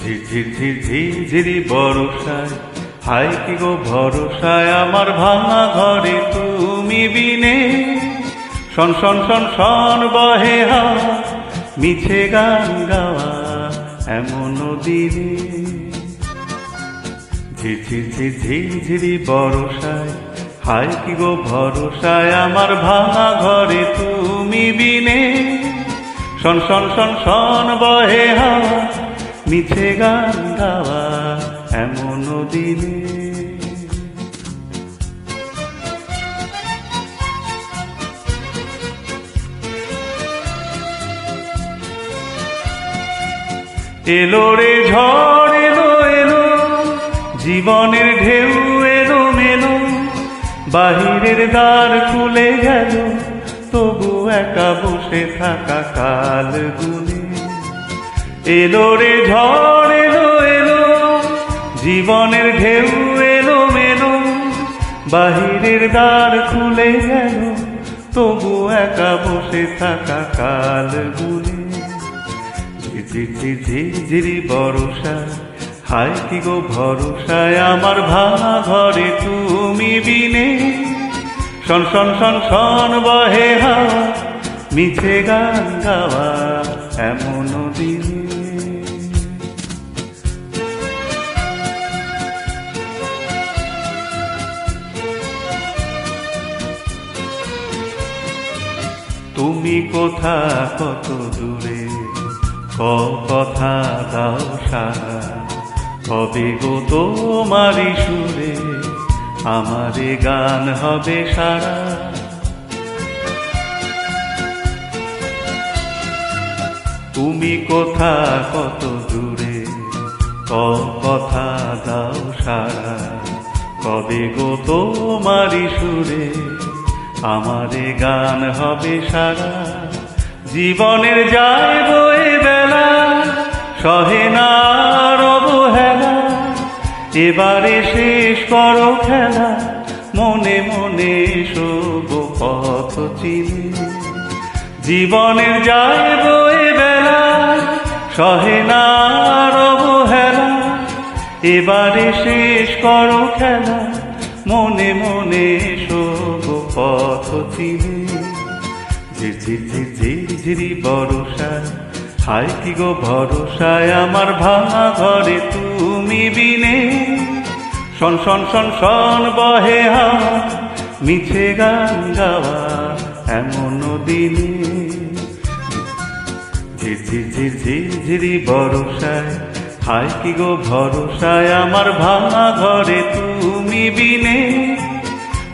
ঝিরঝির ঝিরঝির ঝিরি বরসায়। হাই কি গো ভরসায়, আমার ভাঙা ঘরে তুমি বিনে। শন শন শন শন বহে হাওয়া মিছে গান গাওয়া এমন দিনে। ঝিরঝির ঝিরঝির ঝিরি বরসায় হাই কি গো ভরসায়, আমার ভাঙা ঘরে তুমি বিনে। শন শন শন শন বহে হাওয়া মিছে গান গাওয়া এমন দিনে। এলো রে ঝড়, এলো এলো, জীবনের ঢেউ, এলো, মেলো, বাহিরের দ্বার খুলে গেল, তবু একা বসে থাকা কাল গুনে। এলো রে ঝড়, এলো এলো। জীবনের ঢেউ, এলো, মেলো। বাহিরের দ্বার খুলে গেল, তবু একা বসে থাকা কাল গুনে ঝিরি বরসা হাই কি গো ভরসায় আমার ভাঙা ঘরে তুমি বিনে। শন শন শন শন বহে হা মিছে গান গাওয়া এমন দিনে। তুমি কোথা কত দূরে? ক কথা দাও সারা। কবে গো তোমারি সুরে? আমারে গান হবে সারা। তুমি কোথা কত দূরে? ক কথা দাও সারা। কবে গো তোমারি সুরে? আমারে গান হবে সারা। জীবনের যায় বয়ে বেলা, সহে না আর অবহেলা এবারে শেষ করো খেলা, মনে মনে শোভ পথ চিনি। জীবনের যায় বয়ে বেলা, সহে না আর অবহেলা এবারে শেষ করো খেলা, মনে মনে পথ চিনি ঝিরঝির ঝিরঝির ঝিরি বরসায় হাই কি গো ভরসায় আমার ভাঙা ঘরে তুমি বিনে। শন শন শন শন বহে হাওয়া মিছে গান গাওয়া এমন দিনে। ঝিরঝির ঝিরঝির ঝিরি বরসায় হাই কি গো ভরসায় আমার ভাঙা ঘরে তুমি বিনে।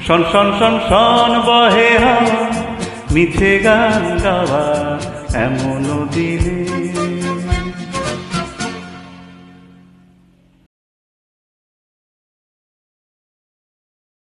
শন শন শন শন বহে মিছে গান গাওয়া এমন দিনে